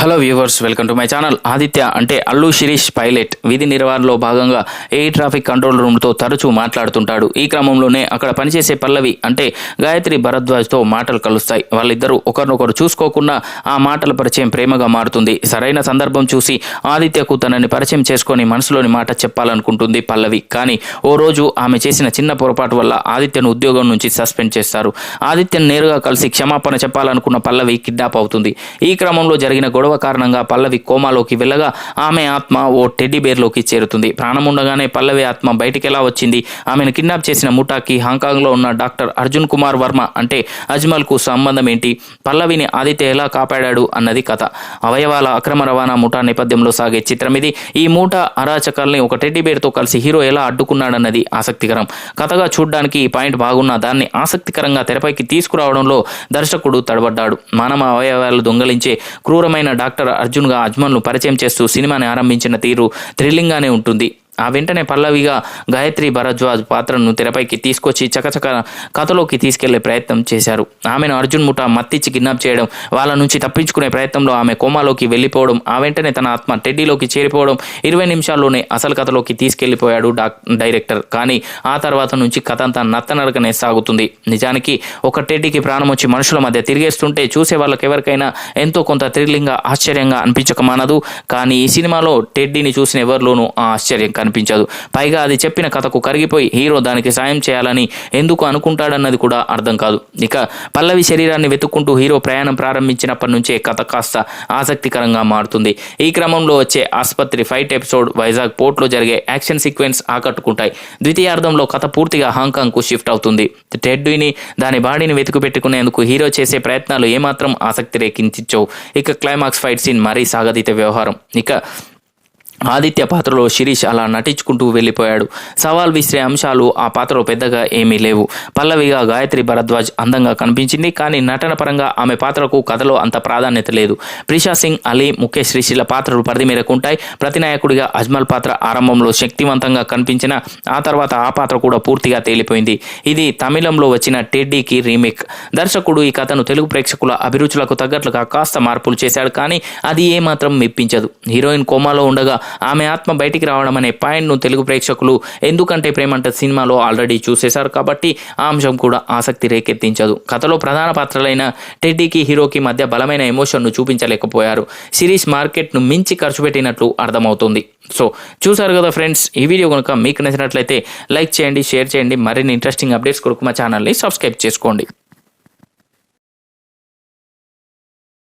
Hello viewers welcome to my channel Aditya అంటే Allu Sirish pilot. విధి నిర్వహణలో భాగంగా ఎయిర్ ట్రాఫిక్ కంట్రోల్ రూమ్తో తరచూ మాట్లాడుతుంటాడు. ఈ క్రమంలోనే అక్కడ పనిచేసే పల్లవి అంటే గాయత్రి భరద్వాజ్తో మాటలు కలుస్తాయి. వాళ్ళిద్దరూ ఒకరినొకరు చూసుకోకుండా ఆ మాటల పరిచయం ప్రేమగా మారుతుంది. సరైన సందర్భం చూసి ఆదిత్యకు తనని పరిచయం చేసుకొని మనసులోని మాట చెప్పాలనుకుంటుంది పల్లవి. కానీ ఓ రోజు ఆమె చేసిన చిన్న పొరపాటు వల్ల ఆదిత్యను ఉద్యోగం నుంచి సస్పెండ్ చేస్తారు. ఆదిత్యను నేరుగా కలిసి క్షమాపణ చెప్పాలనుకున్న పల్లవి కిడ్నాప్ అవుతుంది. ఈ క్రమంలో జరిగిన గొడవ కారణంగా పల్లవి కోమాలోకి వెళ్ళగా ఆమె ఆత్మ ఓ టెడ్డీబేర్లోకి చేరుతుంది. ప్రాణం ఉండగానే పల్లవి ఆత్మ బయటికి ఎలా వచ్చింది? ఆమెను కిడ్నాప్ చేసిన ముఠాకి హాంకాంగ్లో ఉన్న డాక్టర్ అర్జున్ కుమార్ వర్మ అంటే అజ్మల్కు సంబంధం ఏంటి? పల్లవిని ఆదిత్య ఎలా కాపాడాడు అన్నది కథ. అవయవాల అక్రమ రవాణా ముఠా నేపథ్యంలో సాగే చిత్రం ఇది. ఈ మూట అరాచకాల్ని ఒక టెడ్డీబేర్తో కలిసి హీరో ఎలా అడ్డుకున్నాడన్నది ఆసక్తికరం. కథగా చూడడానికి ఈ పాయింట్ బాగున్నా దాన్ని ఆసక్తికరంగా తెరపైకి తీసుకురావడంలో దర్శకుడు తడబడ్డాడు. మానవ అవయవాలు దొంగలించే క్రూరమైన డాక్టర్ అర్జున్గా అజ్మల్ను పరిచయం చేస్తూ సినిమాని ఆరంభించిన తీరు థ్రిల్లింగ్గానే ఉంటుంది. ఆ వెంటనే పల్లవిగా గాయత్రి భరద్వాజ్ పాత్రను తెరపైకి తీసుకొచ్చి చకచక కథలోకి తీసుకెళ్ళే ప్రయత్నం చేశారు. ఆమెను అర్జున్ ముఠా మత్తిచ్చి కిడ్నాప్ చేయడం వాళ్ళ నుంచి తప్పించుకునే ప్రయత్నంలో ఆమె కోమాలోకి వెళ్ళిపోవడం ఆ వెంటనే తన ఆత్మ టెడ్డీలోకి చేరిపోవడం ఇరవై నిమిషాల్లోనే అసలు కథలోకి తీసుకెళ్ళిపోయాడు డాక్ డైరెక్టర్. కానీ ఆ తర్వాత నుంచి కథ అంతా నత్తనడకనే సాగుతుంది. నిజానికి ఒక టెడ్డీకి ప్రాణం వచ్చి మనుషుల మధ్య తిరిగేస్తుంటే చూసే వాళ్ళకి ఎవరికైనా ఎంతో కొంత థ్రిల్లింగ్గా ఆశ్చర్యంగా అనిపించక మానదు. కానీ ఈ సినిమాలో టెడ్డీని చూసిన ఎవరిలోనూ ఆ ఆశ్చర్యం కనిపించదు. పైగా అది చెప్పిన కథకు కరిగిపోయి హీరో దానికి సాయం చేయాలని ఎందుకు అనుకుంటాడన్నది కూడా అర్థం కాదు. ఇక పల్లవి శరీరాన్ని వెతుక్కుంటూ హీరో ప్రయాణం ప్రారంభించినప్పటి నుంచే కథ కాస్త ఆసక్తికరంగా మారుతుంది. ఈ క్రమంలో వచ్చే ఆసుపత్రి ఫైట్ ఎపిసోడ్ వైజాగ్ పోర్ట్లో జరిగే యాక్షన్ సీక్వెన్స్ ఆకట్టుకుంటాయి. ద్వితీయార్థంలో కథ పూర్తిగా హాంకాంగ్కు షిఫ్ట్ అవుతుంది. టెడ్డీని దాని బాడీని వెతుకు పెట్టుకునేందుకు హీరో చేసే ప్రయత్నాలు ఏమాత్రం ఆసక్తి రేకించవు ఇక క్లైమాక్స్ ఫైట్ సీన్ మరీ సాగదీత వ్యవహారం. ఇక ఆదిత్య పాత్రలో శిరీష్ అలా నటించుకుంటూ వెళ్ళిపోయాడు. సవాల్ విసిరే అంశాలు ఆ పాత్రలో పెద్దగా ఏమీ లేవు. పల్లవిగా గాయత్రి భరద్వాజ్ అందంగా కనిపించింది కానీ నటన పరంగా ఆమె పాత్రకు కథలో అంత ప్రాధాన్యత లేదు. ప్రిషా సింగ్ అలీ ముఖేష్ రిషిల పాత్రలు పరిధి మేరకు ఉంటాయి. ప్రతినాయకుడిగా అజ్మల్ పాత్ర ఆరంభంలో శక్తివంతంగా కనిపించిన ఆ తర్వాత ఆ పాత్ర కూడా పూర్తిగా తేలిపోయింది. ఇది తమిళంలో వచ్చిన టెడ్డీకి రీమేక్. దర్శకుడు ఈ కథను తెలుగు ప్రేక్షకుల అభిరుచులకు తగ్గట్లుగా కాస్త మార్పులు చేశాడు కానీ అది ఏమాత్రం మెప్పించదు. హీరోయిన్ కోమాలో ఉండగా ఆమె ఆత్మ బయటికి రావడం అనే పాయింట్ను తెలుగు ప్రేక్షకులు ఎందుకంటే ప్రేమంట సినిమాలో ఆల్రెడీ చూసేశారు కాబట్టి ఆ అంశం కూడా ఆసక్తి రేకెత్తించదు. కథలో ప్రధాన పాత్రలైన టెడ్డీకి హీరోకి మధ్య బలమైన ఎమోషన్ను చూపించలేకపోయారు. సిరీస్ మార్కెట్ను మించి ఖర్చు పెట్టినట్లు అర్థమవుతుంది. సో చూసారు కదా ఫ్రెండ్స్ ఈ వీడియో కనుక మీకు నచ్చినట్లయితే లైక్ చేయండి షేర్ చేయండి. మరిన్ని ఇంట్రెస్టింగ్ అప్డేట్స్ కొరకు మా ఛానల్ని సబ్స్క్రైబ్ చేసుకోండి.